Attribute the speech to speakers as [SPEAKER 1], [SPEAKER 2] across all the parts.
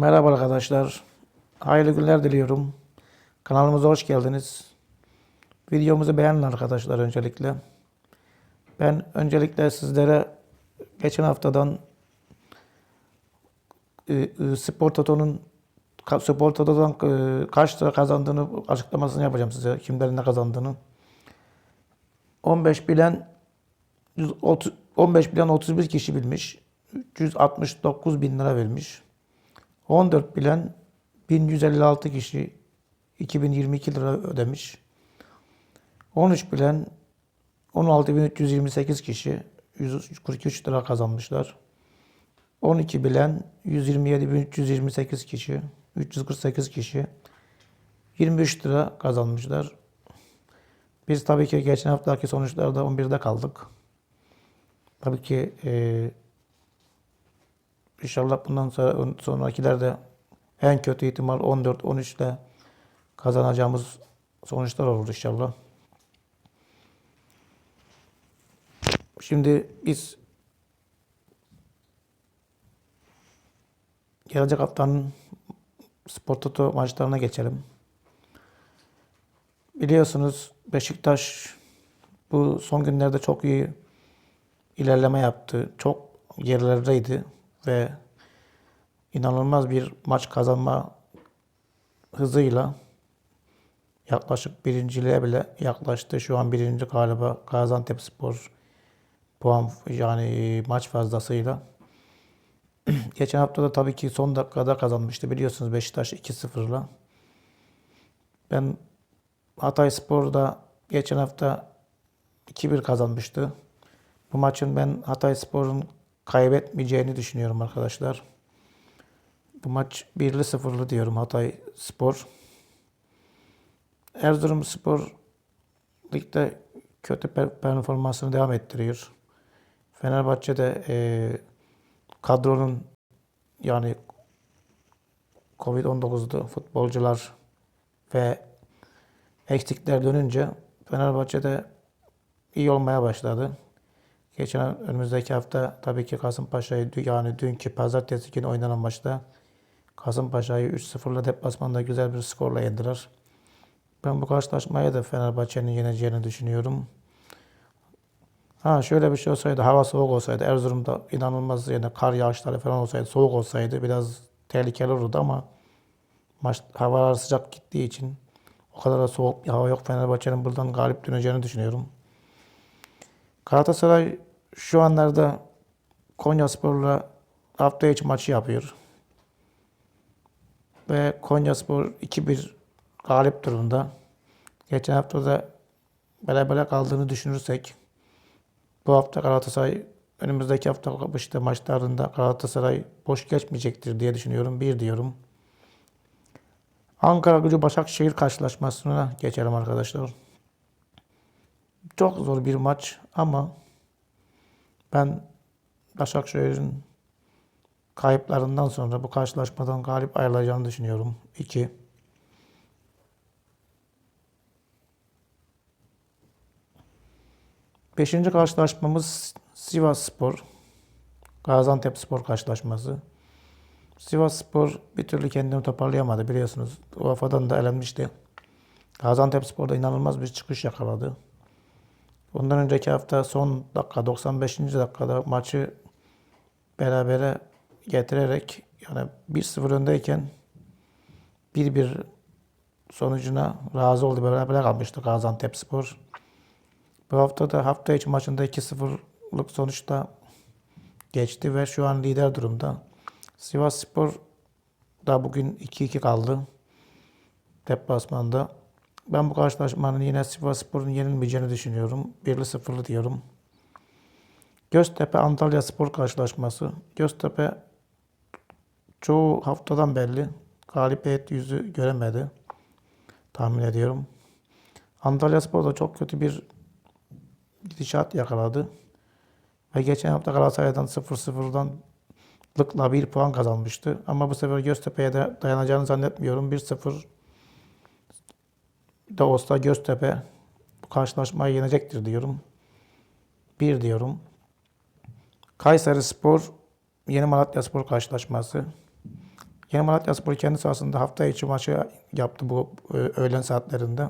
[SPEAKER 1] Merhaba arkadaşlar. Hayırlı günler diliyorum. Kanalımıza hoş geldiniz. Videomuzu beğenin arkadaşlar öncelikle. Ben öncelikle sizlere geçen haftadan e, e, Spor Toto'nun Spor Toto'dan e, kaç lira kazandığını açıklamasını yapacağım size. Kimlerin ne kazandığını. 15 bilen 130 15 bilen 31 kişi bilmiş. 369 bin lira vermiş. 14 bilen 1156 kişi 2022 lira ödemiş. 13 bilen 16.328 kişi 143 lira kazanmışlar. 12 bilen 127.328 kişi 348 kişi 23 lira kazanmışlar. Biz tabii ki geçen haftaki sonuçlarda 11'de kaldık. Tabii ki eee İnşallah bundan sonra sonrakiler de en kötü ihtimal 14-13 ile kazanacağımız sonuçlar olur inşallah. Şimdi biz gelecek haftanın Spor Toto maçlarına geçelim. Biliyorsunuz Beşiktaş bu son günlerde çok iyi ilerleme yaptı. Çok gerilerdeydi ve inanılmaz bir maç kazanma hızıyla yaklaşık birinciliğe bile yaklaştı. Şu an birinci galiba Gaziantepspor puan yani maç fazlasıyla. Geçen hafta da tabii ki son dakikada kazanmıştı biliyorsunuz Beşiktaş 2-0'la. Ben Hatay Spor'da geçen hafta 2-1 kazanmıştı. Bu maçın ben Hatay Spor'un kaybetmeyeceğini düşünüyorum arkadaşlar. Bu maç 1'li 0'lı diyorum Hatay Spor. Erzurum Spor ligde kötü per- performansını devam ettiriyor. Fenerbahçe de e, kadronun yani Covid-19'da futbolcular ve eksikler dönünce Fenerbahçe'de iyi olmaya başladı. Geçen önümüzdeki hafta tabii ki Kasımpaşa'yı yani dünkü pazartesi günü oynanan maçta Kasımpaşa'yı 3-0'la deplasmanda güzel bir skorla yendiler. Ben bu karşılaşmayı da Fenerbahçe'nin yeneceğini düşünüyorum. Ha şöyle bir şey olsaydı, hava soğuk olsaydı, Erzurum'da inanılmaz yani kar yağışları falan olsaydı, soğuk olsaydı biraz tehlikeli olurdu ama maç havalar sıcak gittiği için o kadar da soğuk bir hava yok. Fenerbahçe'nin buradan galip döneceğini düşünüyorum. Galatasaray şu anlarda Konyaspor'la hafta içi maçı yapıyor. Ve Konyaspor 2-1 galip durumda. Geçen hafta da beraber kaldığını düşünürsek bu hafta Galatasaray önümüzdeki hafta işte maçlarında Galatasaray boş geçmeyecektir diye düşünüyorum. Bir diyorum. Ankara Gücü Başakşehir karşılaşmasına geçelim arkadaşlar. Çok zor bir maç ama ben Başakşehir'in kayıplarından sonra bu karşılaşmadan galip ayrılacağını düşünüyorum. 2. Beşinci karşılaşmamız Sivas Spor. Gaziantep Spor karşılaşması. Sivas Spor bir türlü kendini toparlayamadı biliyorsunuz. UEFA'dan da elenmişti. Gaziantep Spor'da inanılmaz bir çıkış yakaladı. Ondan önceki hafta son dakika 95. dakikada maçı berabere getirerek yani 1-0 öndeyken 1-1 sonucuna razı oldu. Beraber kalmıştı Gaziantepspor. Bu hafta da hafta içi maçında 2-0'lık sonuçta geçti ve şu an lider durumda. Sivas Spor da bugün 2-2 kaldı. Deplasmanda. Ben bu karşılaşmanın yine Sivasspor'un yenilmeyeceğini düşünüyorum. 1'li 0'lı diyorum. Göztepe Antalya Spor karşılaşması. Göztepe çoğu haftadan belli galibiyet yüzü göremedi. Tahmin ediyorum. Antalya Spor da çok kötü bir gidişat yakaladı. Ve geçen hafta Galatasaray'dan 0-0'dan lıkla bir puan kazanmıştı. Ama bu sefer Göztepe'ye de dayanacağını zannetmiyorum. 1-0 olsa Göztepe bu karşılaşmayı yenecektir diyorum. Bir diyorum. Kayseri Spor Yeni Malatya Spor karşılaşması. Yeni Malatya Spor kendi sahasında hafta içi maçı yaptı bu e, öğlen saatlerinde.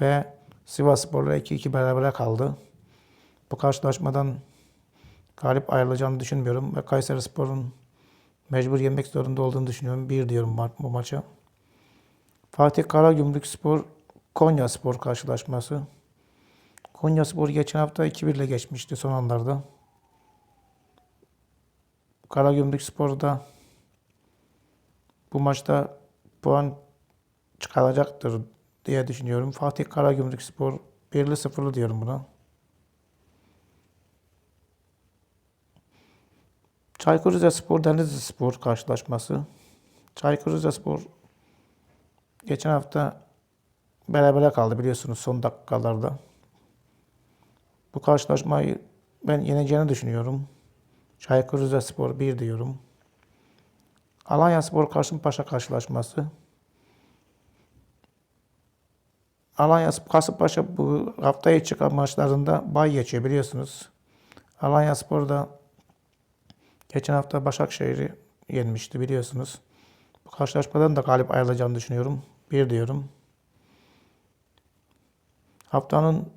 [SPEAKER 1] Ve Sivas Spor'la 2-2 berabere kaldı. Bu karşılaşmadan galip ayrılacağını düşünmüyorum ve Kayseri Spor'un mecbur yenmek zorunda olduğunu düşünüyorum. Bir diyorum bu maça. Fatih Karagümrük Spor Konya Spor karşılaşması. Konya Spor geçen hafta 2-1 ile geçmişti son anlarda. Karagümrük Spor da bu maçta puan çıkaracaktır diye düşünüyorum. Fatih Karagümrük Spor 1'li 0'lı diyorum buna. Çaykur Rizespor Denizli Spor karşılaşması. Çaykur Rizespor geçen hafta berabere kaldı biliyorsunuz son dakikalarda. Bu karşılaşmayı ben yeneceğini düşünüyorum. Çaykur Rizespor 1 diyorum. Alanya Spor Kasımpaşa karşılaşması. Alanya Kasımpaşa bu haftaya çıkan maçlarında bay geçiyor biliyorsunuz. Alanya Spor da geçen hafta Başakşehir'i yenmişti biliyorsunuz. Karşılaşmadan da galip ayrılacağını düşünüyorum. Bir diyorum. Haftanın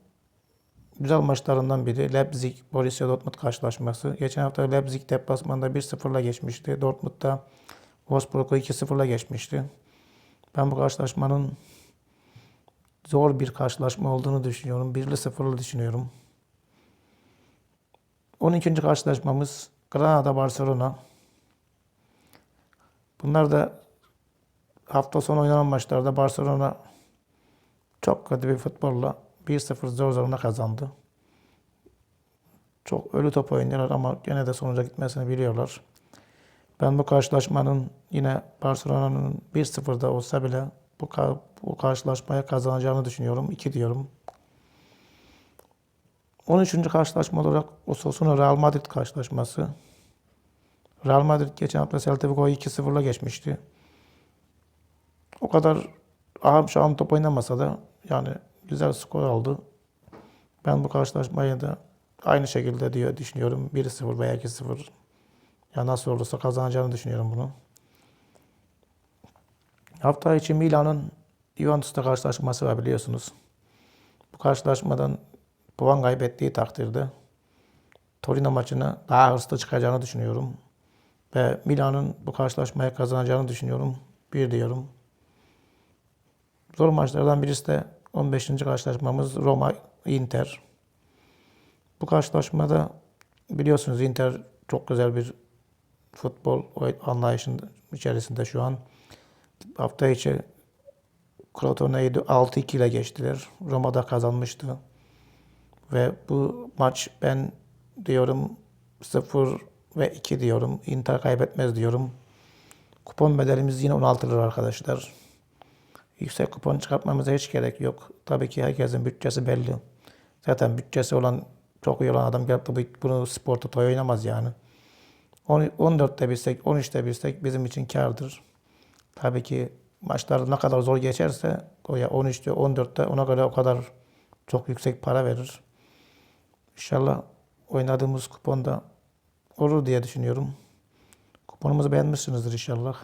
[SPEAKER 1] güzel maçlarından biri Leipzig Borussia Dortmund karşılaşması. Geçen hafta Leipzig deplasmanda 1-0'la geçmişti. Dortmund'da Wolfsburg'u 2-0'la geçmişti. Ben bu karşılaşmanın zor bir karşılaşma olduğunu düşünüyorum. 1'li 0'lı düşünüyorum. 12. karşılaşmamız Granada Barcelona. Bunlar da hafta sonu oynanan maçlarda Barcelona çok kötü bir futbolla 1-0 zor zoruna kazandı. Çok ölü top oynuyorlar ama gene de sonuca gitmesini biliyorlar. Ben bu karşılaşmanın yine Barcelona'nın 1-0'da olsa bile bu, ka- bu karşılaşmaya kazanacağını düşünüyorum. 2 diyorum. 13. karşılaşma olarak Osasuna Real Madrid karşılaşması. Real Madrid geçen hafta Celta Vigo'yu 2-0'la geçmişti. O kadar ahım şahım top oynamasa da yani güzel skor aldı. Ben bu karşılaşmayı da aynı şekilde diye düşünüyorum. 1-0 veya 2-0. Ya nasıl olursa kazanacağını düşünüyorum bunu. Hafta içi Milan'ın Juventus'ta karşılaşması var biliyorsunuz. Bu karşılaşmadan puan kaybettiği takdirde Torino maçını daha hırslı çıkacağını düşünüyorum. Ve Milan'ın bu karşılaşmayı kazanacağını düşünüyorum. Bir diyorum. Zor maçlardan birisi de 15. karşılaşmamız Roma-Inter. Bu karşılaşmada biliyorsunuz Inter çok güzel bir futbol anlayışının içerisinde şu an. Hafta içi Crotone'yi 6-2 ile geçtiler. Roma'da kazanmıştı. Ve bu maç ben diyorum 0 ve 2 diyorum. Inter kaybetmez diyorum. Kupon bedelimiz yine 16 lira arkadaşlar. Yüksek kupon çıkartmamıza hiç gerek yok. Tabii ki herkesin bütçesi belli. Zaten bütçesi olan çok iyi olan adam gelip de bu- bunu spor totoya oynamaz yani. 14'te bilsek, 13'te bilsek bizim için kârdır. Tabii ki maçlar ne kadar zor geçerse o ya 13'te 14'te ona göre o kadar çok yüksek para verir. İnşallah oynadığımız kuponda olur diye düşünüyorum. Kuponumuzu beğenmişsinizdir inşallah.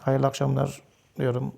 [SPEAKER 1] Hayırlı akşamlar diyorum.